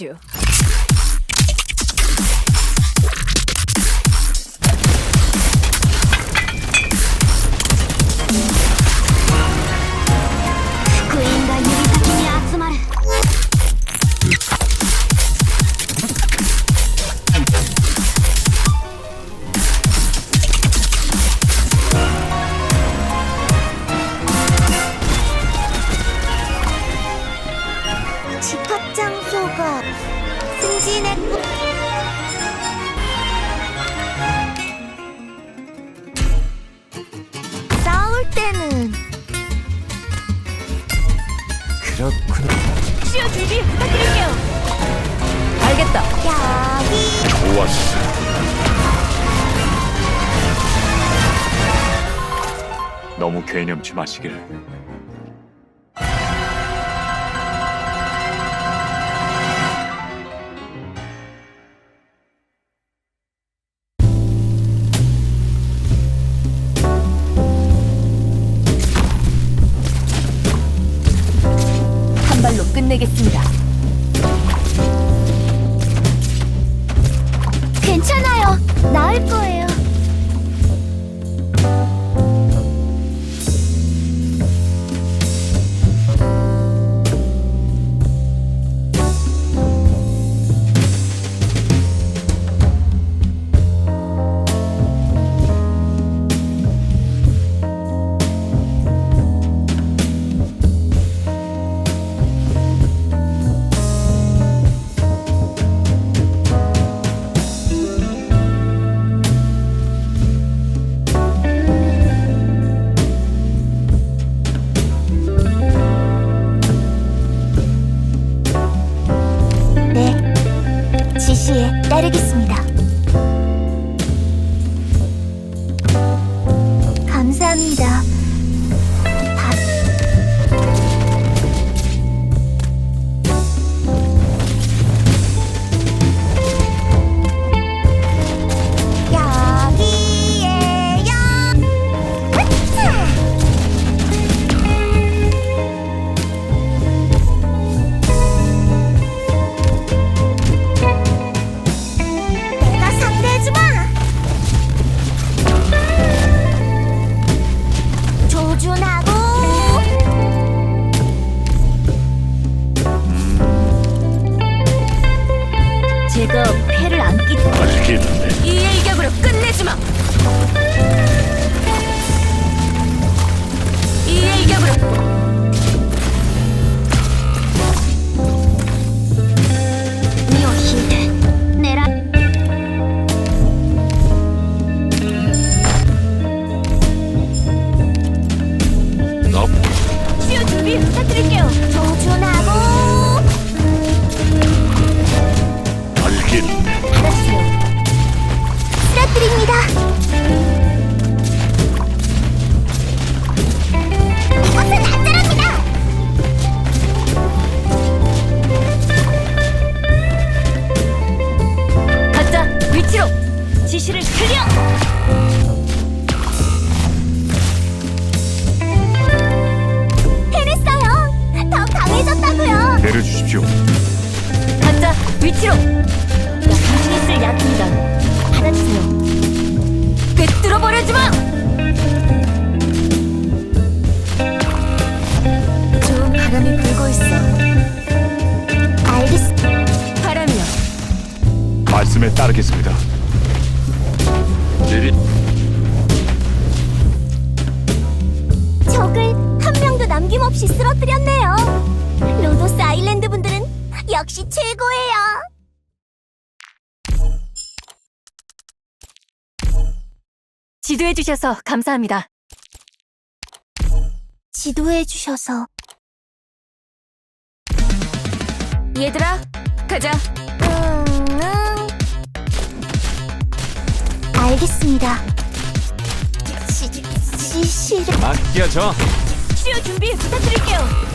you. 과거. 승진했고 싸울 때는. 그렇구나. 치료 준비 부탁드릴게요. 알겠다. 여기. 좋았어. 너무 괴념치 마시길 이걸로 끝내겠습니다. 괜찮아요. 나을 거예요. 지시에 따르겠습니다. 감사합니다. 지도해 주셔서 감사합니다. 지도해 주셔서 얘들아, 가자. 음, 음. 알겠습니다. 지, 지시를 맡겨줘. 치료 준비 부탁드릴게요.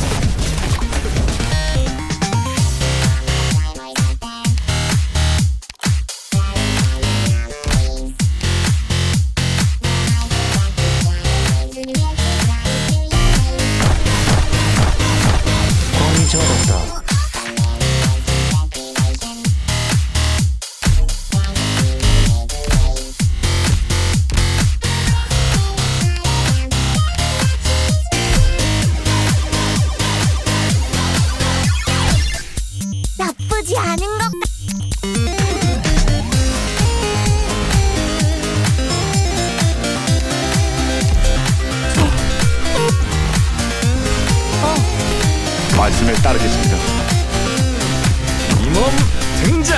따르겠습니다. 이몸 등장.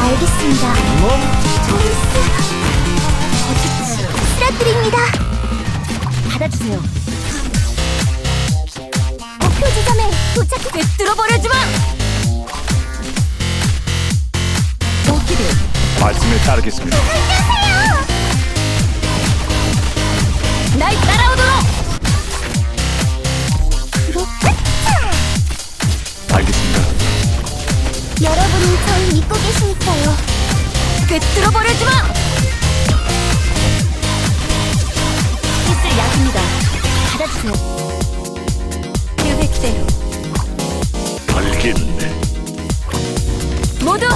알겠습니다. 몸 조이스. 쓰러뜨립니다. 받아주세요. 목표 지점에 도착했... 꿰뚫어 버려지 마. 오키드 말씀에 따르겠습니다. 날 따라 여러분이 절 믿고 계시니까요. 꿰뚫어 버려지 마. 있을 약입니다. 받아주세요. 계획대로 알겠네. 모두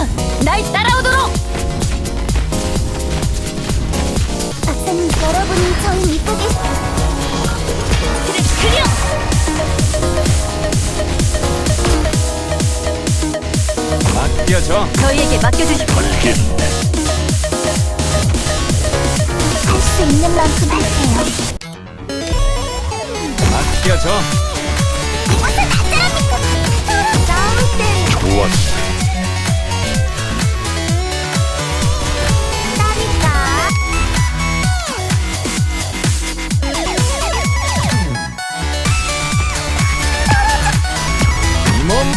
날 따라오도록. 박사님, 여러분이 절 믿고 맡겨줘. 저희에게 맡겨주십시오. 알겠네. 할수 있는 만큼 할게요. 맡겨줘. 이것은 안전합니까? 싸울 땐 좋았어. 따니까. 이몸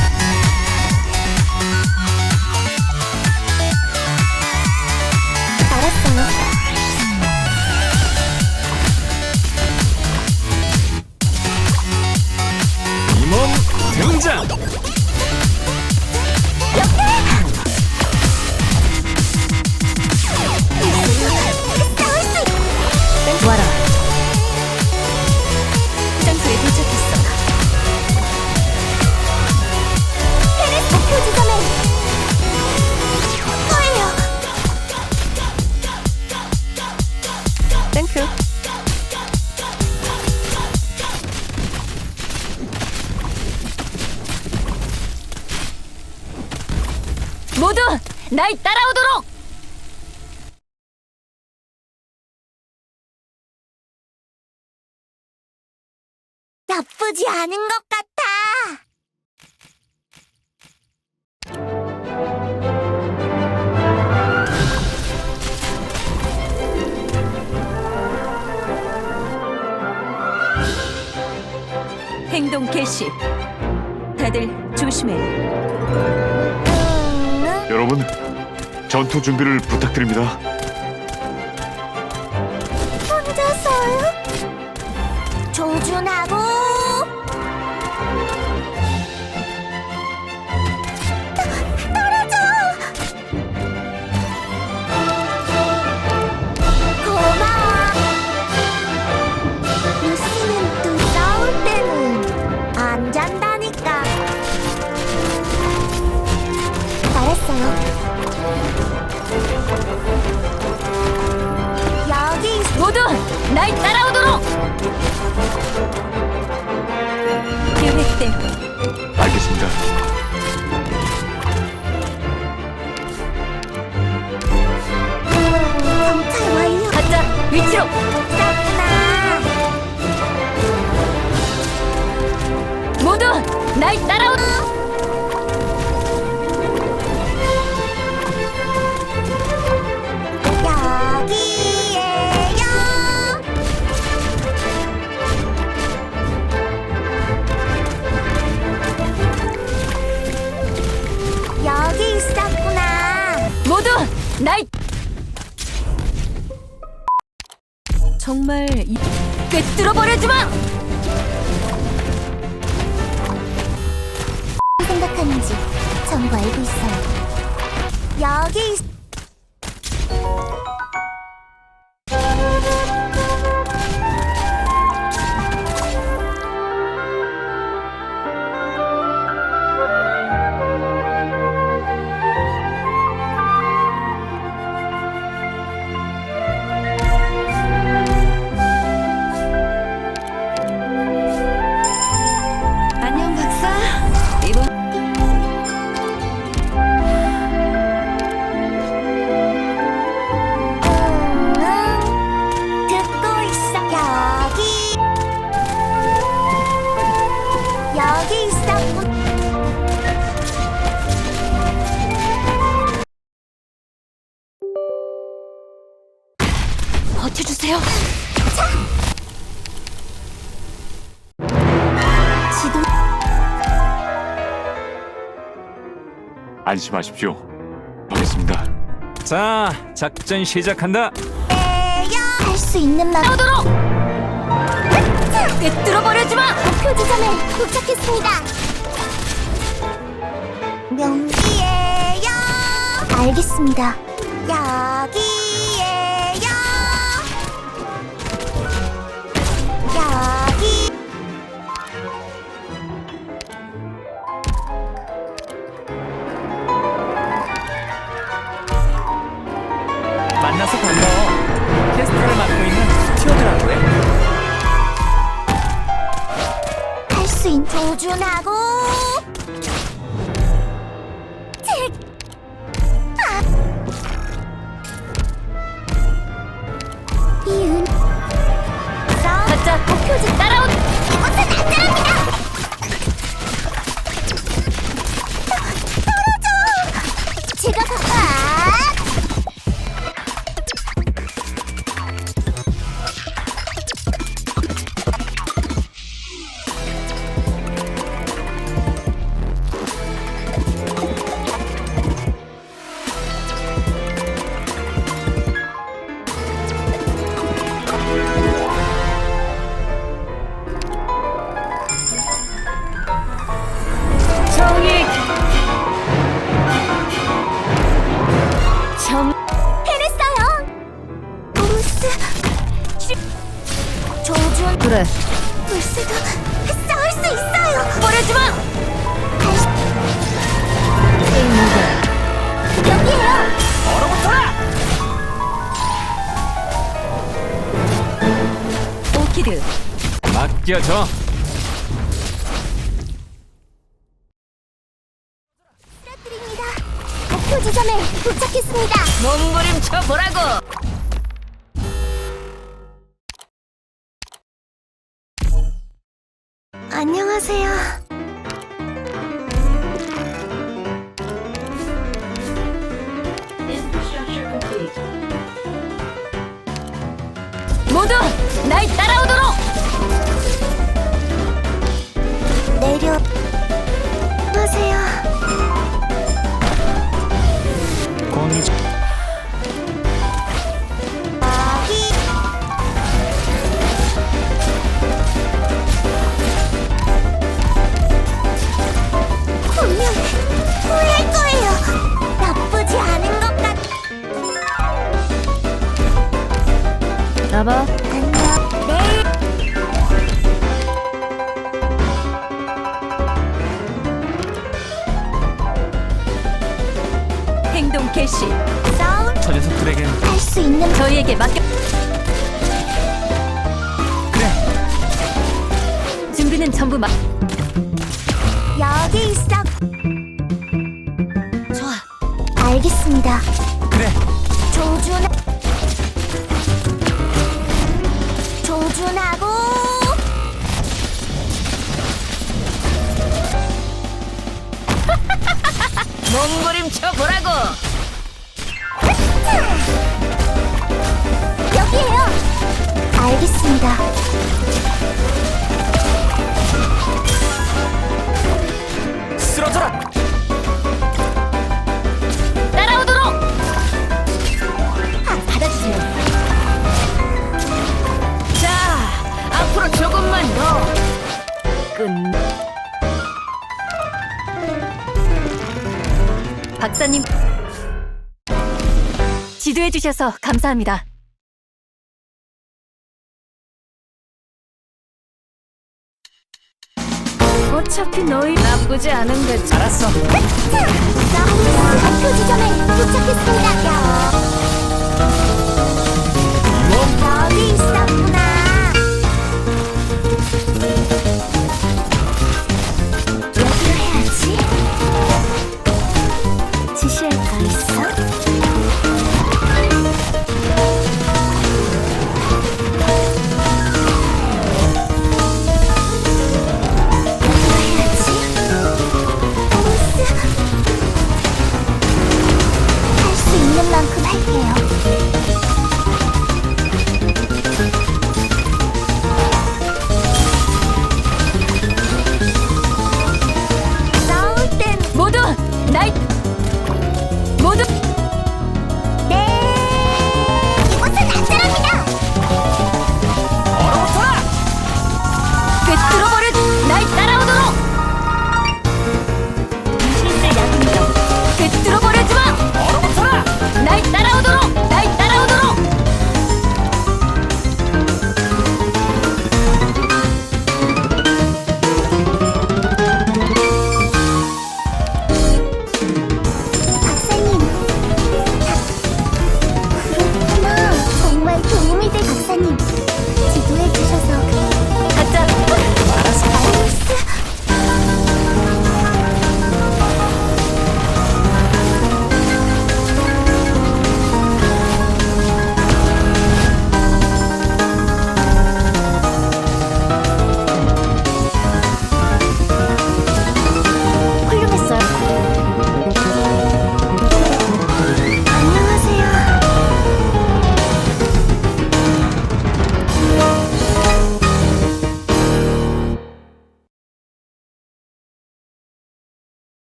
나쁘지 않은 것 같아. 행동 개시. 다들 조심해. 음, 여러분, 전투 준비를 부탁드립니다. 잘했어요 여기 있- 모두 날 따라오도록! 계획대로 알겠습니다. 정찰 완료 가자 위치로! 모두 날 따라오 모두 날 정말 이... 꿰뚫어 버려지 마! 생각하는지 전부 알고 있어요 여기 있... 안심하십시오. 하겠습니다. 자, 작전 시작한다. 할 수 있는 만. 따라오도록! 꿰뚫어 버려지 마! 목표 지점에 도착했습니다. 명기예요. 알겠습니다. 여기 맡겨줘. 드립니다. 목표 지점에 도착했습니다. 몸부림 쳐 보라고 개시. 싸움 저 녀석들에겐 할 수 있는 저희에게 맡겨. 그래 준비는 전부 마. 여기 있어. 좋아. 알겠습니다. 그래 조준 조준하고 몸부림쳐 보라고. 알겠습니다. 쓰러져라 따라오도록. 아, 받아주세요. 자, 앞으로 조금만 더. 끝. 박사님. 지도해 주셔서 감사합니다. 어차피 너희 나쁘지 않은 데 알았어. 목표 지점에 도착했습니다.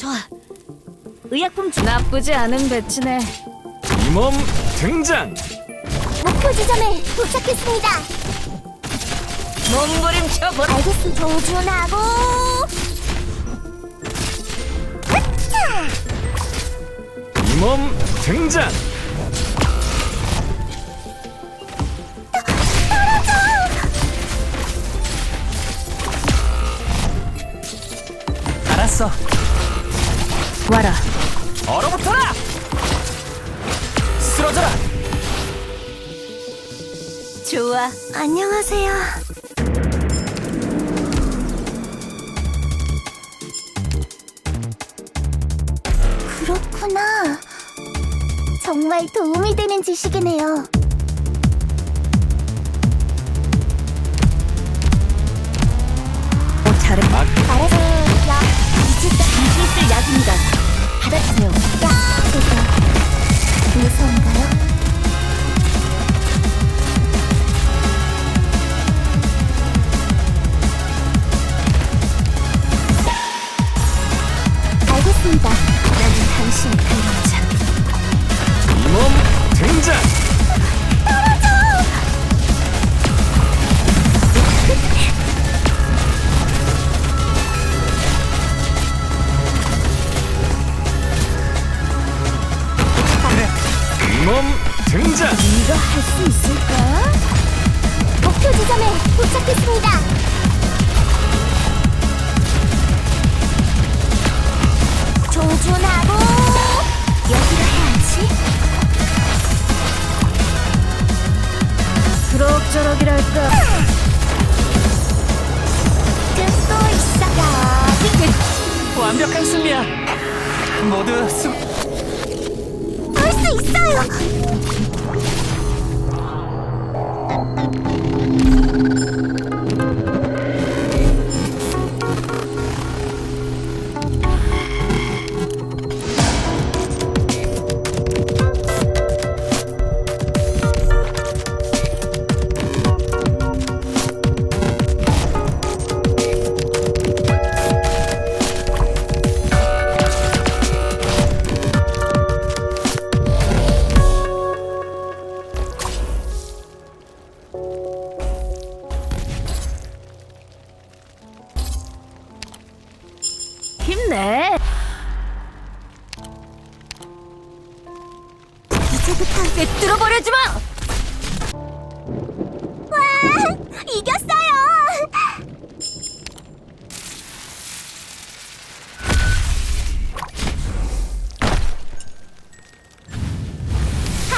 좋아 의약품 주 나쁘지 않은 배치네 이 몸 등장 목표 지점에 도착했습니다. 몸부림쳐 보라 알겠습니다. 조준하고. 으차! 이 몸 등장 알았어 와라 얼어붙어라 쓰러져라 좋아 안녕하세요. 그렇구나. 정말 도움이 되는 지식이네요. 오 잘해 막 알았어요. 이제 실세 야근이다 받아주세요. 알겠습니다.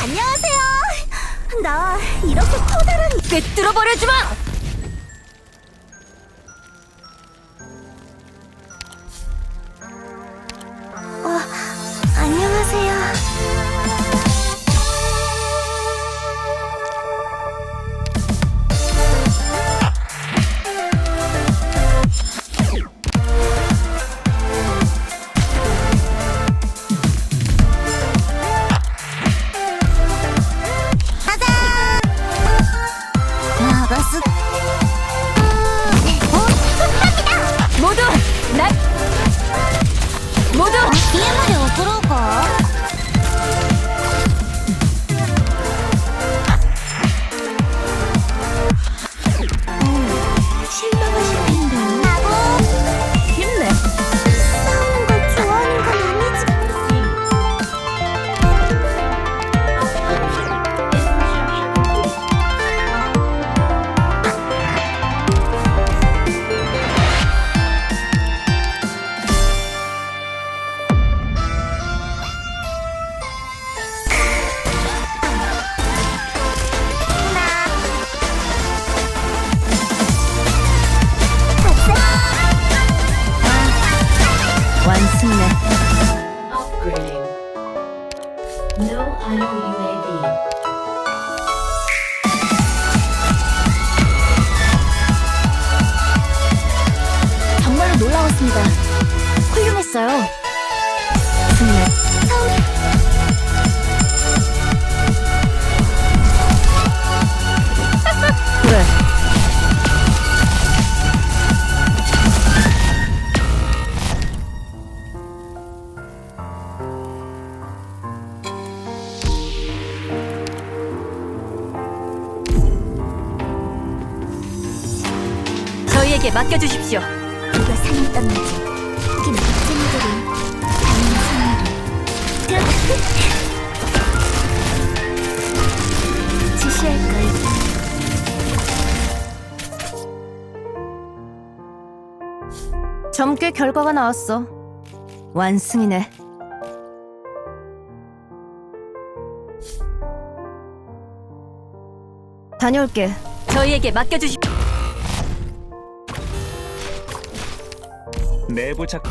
안녕하세요. 나 이렇게 커다란 꿰뚫어 버려주마. so. 결과가 나왔어. 완승이네. 다녀올게. 저희에게 맡겨주시. 내부 작.